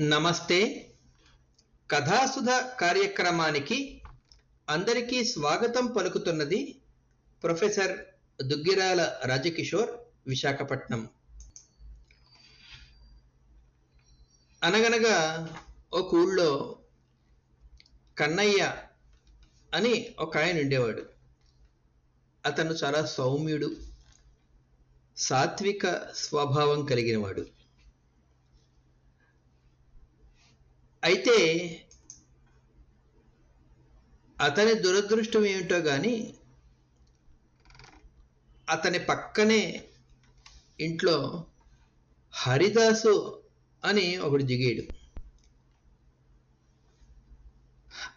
నమస్తే. కథాసుధ కార్యక్రమానికి అందరికీ స్వాగతం పలుకుతున్నది ప్రొఫెసర్ దుగ్గిరాల రాజకిషోర్ విశాఖపట్నం. అనగనగా ఒక ఊళ్ళో కన్నయ్య అని ఒక ఆయన ఉండేవాడు. అతను చాలా సౌమ్యుడు సాత్విక స్వభావం కలిగినవాడు. అయితే అతని దురదృష్టం ఏమిటో కానీ అతని పక్కనే ఇంట్లో హరిదాసు అని ఒకడు దిగాడు.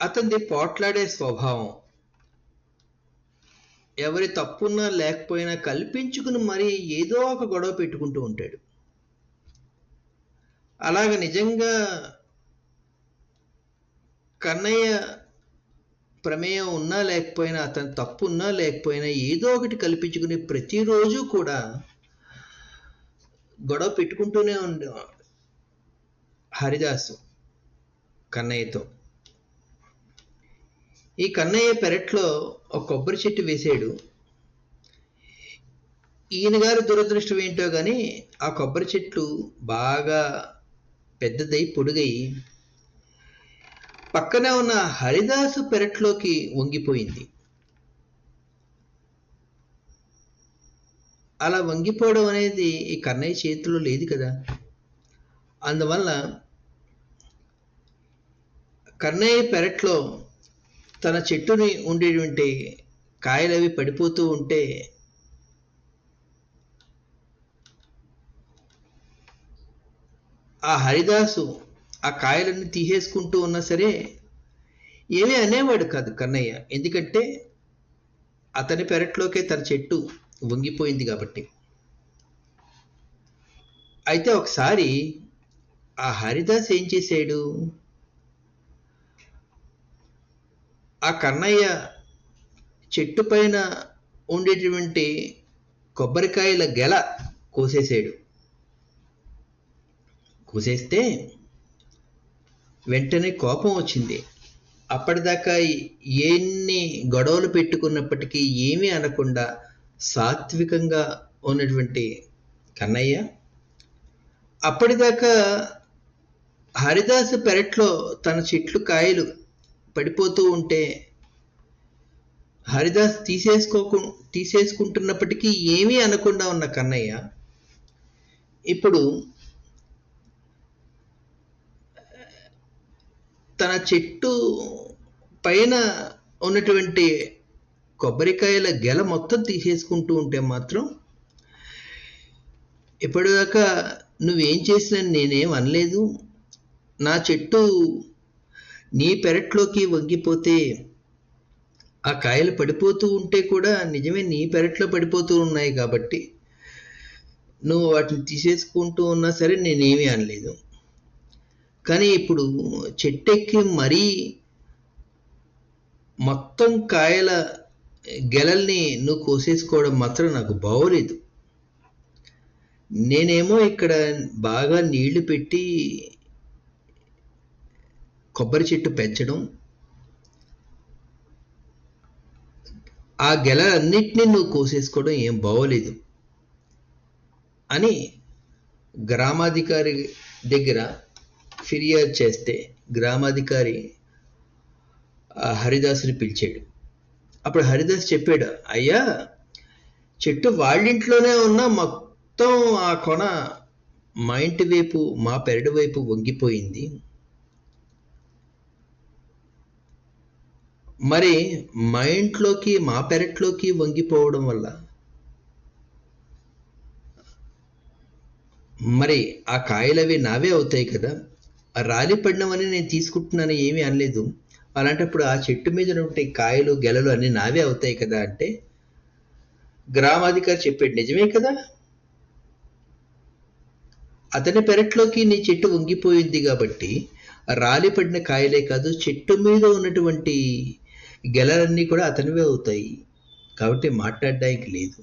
అతనిది పోట్లాడే స్వభావం. ఎవరి తప్పున్నా లేకపోయినా కల్పించుకుని మరీ ఏదో ఒక గొడవ పెట్టుకుంటూ ఉంటాడు. అలాగ నిజంగా కన్నయ్య ప్రమేయం ఉన్నా లేకపోయినా అతని తప్పు ఉన్నా లేకపోయినా ఏదో ఒకటి కల్పించుకుని ప్రతిరోజు కూడా గొడవ పెట్టుకుంటూనే ఉండే హరిదాసు కన్నయ్యతో. ఈ కన్నయ్య పెరట్లో ఒక కొబ్బరి చెట్టు వేసాడు ఈయన గారి దురదృష్టం ఏంటో కానీ ఆ కొబ్బరి చెట్లు బాగా పెద్దదై పొడుగై పక్కనే ఉన్న హరిదాసు పెరట్లోకి వంగిపోయింది. అలా వంగిపోవడం అనేది ఈ కన్నయ్య చేతిలో లేదు కదా. అందువల్ల కన్నయ్య పెరట్లో తన చెట్టుని ఉండేటువంటి కాయలు అవి పడిపోతూ ఉంటే ఆ హరిదాసు ఆ కాయలన్నీ తీసేసుకుంటూ ఉన్నా సరే ఏమీ అనేవాడు కాదు కన్నయ్య. ఎందుకంటే అతని పెరట్లోకే తన చెట్టు వంగిపోయింది కాబట్టి. అయితే ఒకసారి ఆ హరిదాస్ ఏం చేశాడు? ఆ కన్నయ్య చెట్టు పైన ఉండేటువంటి కొబ్బరికాయల గెల కోసేసాడు కోసేస్తే వెంటనే కోపం వచ్చింది. అప్పటిదాకా ఎన్ని గొడవలు పెట్టుకున్నప్పటికీ ఏమీ అనకుండా సాత్వికంగా ఉన్నటువంటి కన్నయ్య. అప్పటిదాకా హరిదాసు పెరట్లో తన చెట్లు కాయలు పడిపోతూ ఉంటే హరిదాస్ తీసేసుకోకు తీసేసుకుంటున్నప్పటికీ ఏమీ అనకుండా ఉన్న కన్నయ్య. ఇప్పుడు తన చెట్టు పైన ఉన్నటువంటి కొబ్బరికాయల గెల మొత్తం తీసేసుకుంటూ ఉంటే మాత్రం ఇప్పటిదాకా నువ్వేం చేసినా నేనేం అనలేదు. నా చెట్టు నీ పెరట్లోకి వంగిపోతే ఆ కాయలు పడిపోతూ ఉంటే కూడా నిజమే నీ పెరట్లో పడిపోతూ ఉన్నాయి కాబట్టి నువ్వు వాటిని తీసేసుకుంటూ ఉన్నా సరే నేనేమీ అనలేదు. కానీ ఇప్పుడు చెట్టెక్కి మరీ మొత్తం కాయల గెలల్ని నువ్వు కోసేసుకోవడం మాత్రం నాకు బాగోలేదు. నేనేమో ఇక్కడ బాగా నీళ్ళు పెట్టి కొబ్బరి చెట్టు పెంచడం ఆ గెలలన్నిటినీ నువ్వు కోసేసుకోవడం ఏం బాగోలేదు. అని గ్రామాధికారి దగ్గర ఫిర్యాదు చేస్తే గ్రామాధికారి హరిదాసుని పిలిచాడు. అప్పుడు హరిదాస్ చెప్పాడు అయ్యా చెట్టు వాళ్ళింట్లోనే ఉన్న మొత్తం ఆ కొన మా ఇంటి వైపు మా పెరడు వైపు వంగిపోయింది. మరి మా ఇంట్లోకి మా పెరట్లోకి వంగిపోవడం వల్ల మరి ఆ కాయలవి నావే అవుతాయి కదా? ఆ రాలి పడినవని నేను తీసుకుంటున్నాను ఏమీ అనలేదు. అలాంటప్పుడు ఆ చెట్టు మీద ఉంటే కాయలు గెలలు అన్నీ నావే అవుతాయి కదా అంటే గ్రామాధికారి చెప్పాడు నిజమే కదా? అతని పెరట్లోకి నీ చెట్టు వంగిపోయింది కాబట్టి రాలి పడిన కాయలే కాదు చెట్టు మీద ఉన్నటువంటి గెలలన్నీ కూడా అతనివే అవుతాయి. కాబట్టి మాట్లాడడానికి లేదు.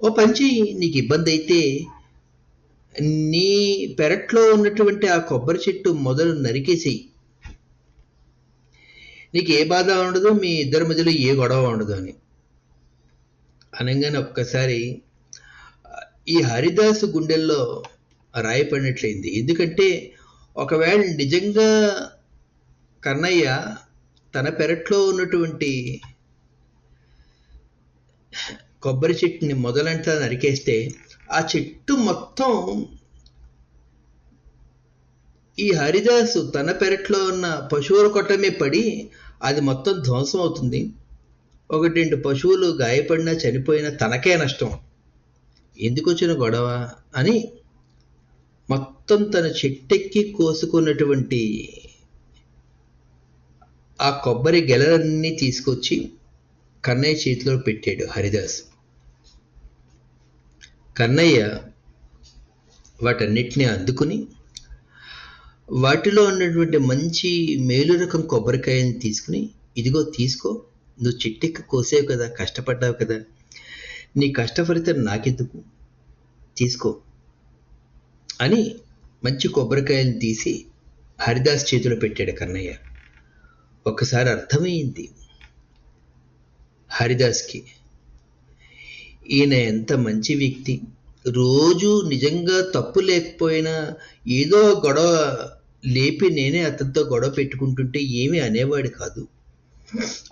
ఓ పంచి నీకు ఇబ్బంది అయితే నీ పెరట్లో ఉన్నటువంటి ఆ కొబ్బరి చెట్టు మొదలు నరికేసి నీకు ఏ బాధ ఉండదు మీ ఇద్దరి మధ్యలో ఏ గొడవ ఉండదు అని. అనగానే ఒక్కసారి ఈ హరిదాసు గుండెల్లో రాయపడినట్లయింది. ఎందుకంటే ఒకవేళ నిజంగా కన్నయ్య తన పెరట్లో ఉన్నటువంటి కొబ్బరి చెట్టుని మొదలంతా నరికేస్తే ఆ చెట్టు మొత్తం ఈ హరిదాసు తన పెరట్లో ఉన్న పశువుల కొట్టమే పడి అది మొత్తం ధ్వంసం అవుతుంది. ఒకటి రెండు పశువులు గాయపడినా చనిపోయినా తనకే నష్టం. ఎందుకు వచ్చిన గొడవ అని మొత్తం తన చెట్టెక్కి కోసుకున్నటువంటి ఆ కొబ్బరి గెలలన్నీ తీసుకొచ్చి కన్నయ్య చేతిలో పెట్టాడు హరిదాస్. కన్నయ్య వాటన్నిటిని అందుకుని వాటిలో ఉన్నటువంటి మంచి మేలు రకం కొబ్బరికాయని తీసుకుని ఇదిగో తీసుకో నువ్వు చిట్టెక్కి కోసావు కదా కష్టపడ్డావు కదా నీ కష్టఫలితం నాకెందుకు? తీసుకో అని మంచి కొబ్బరికాయలు తీసి హరిదాస్ చేతిలో పెట్టాడు కన్నయ్య. ఒకసారి అర్థమైంది హరిదాస్కి. ఈయన ఎంత మంచి వ్యక్తి. రోజు నిజంగా తప్పు లేకపోయినా ఏదో గొడవ లేపి నేనే అతనితో గొడవ పెట్టుకుంటుంటే ఏమీ అనేవాడు కాదు.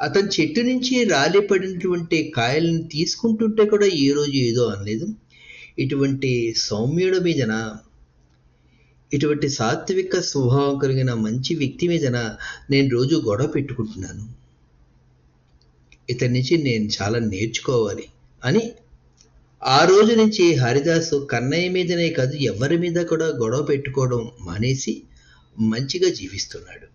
అతని చెట్టు నుంచి రాలిపడినటువంటి కాయలను తీసుకుంటుంటే కూడా ఏ రోజు ఏదో అనలేదు. ఇటువంటి సౌమ్యుడు మీదన ఇటువంటి సాత్విక స్వభావం కలిగిన మంచి వ్యక్తి మీదన నేను రోజు గొడవ పెట్టుకుంటున్నాను. ఇతని నుంచి నేను చాలా నేర్చుకోవాలి. అని ఆ రోజు నుంచి హరిదాసు కన్నయ్య మీదనే కాదు ఎవరి మీద కూడా గొడవ పెట్టుకోవడం మానేసి మంచిగా జీవిస్తున్నాడు.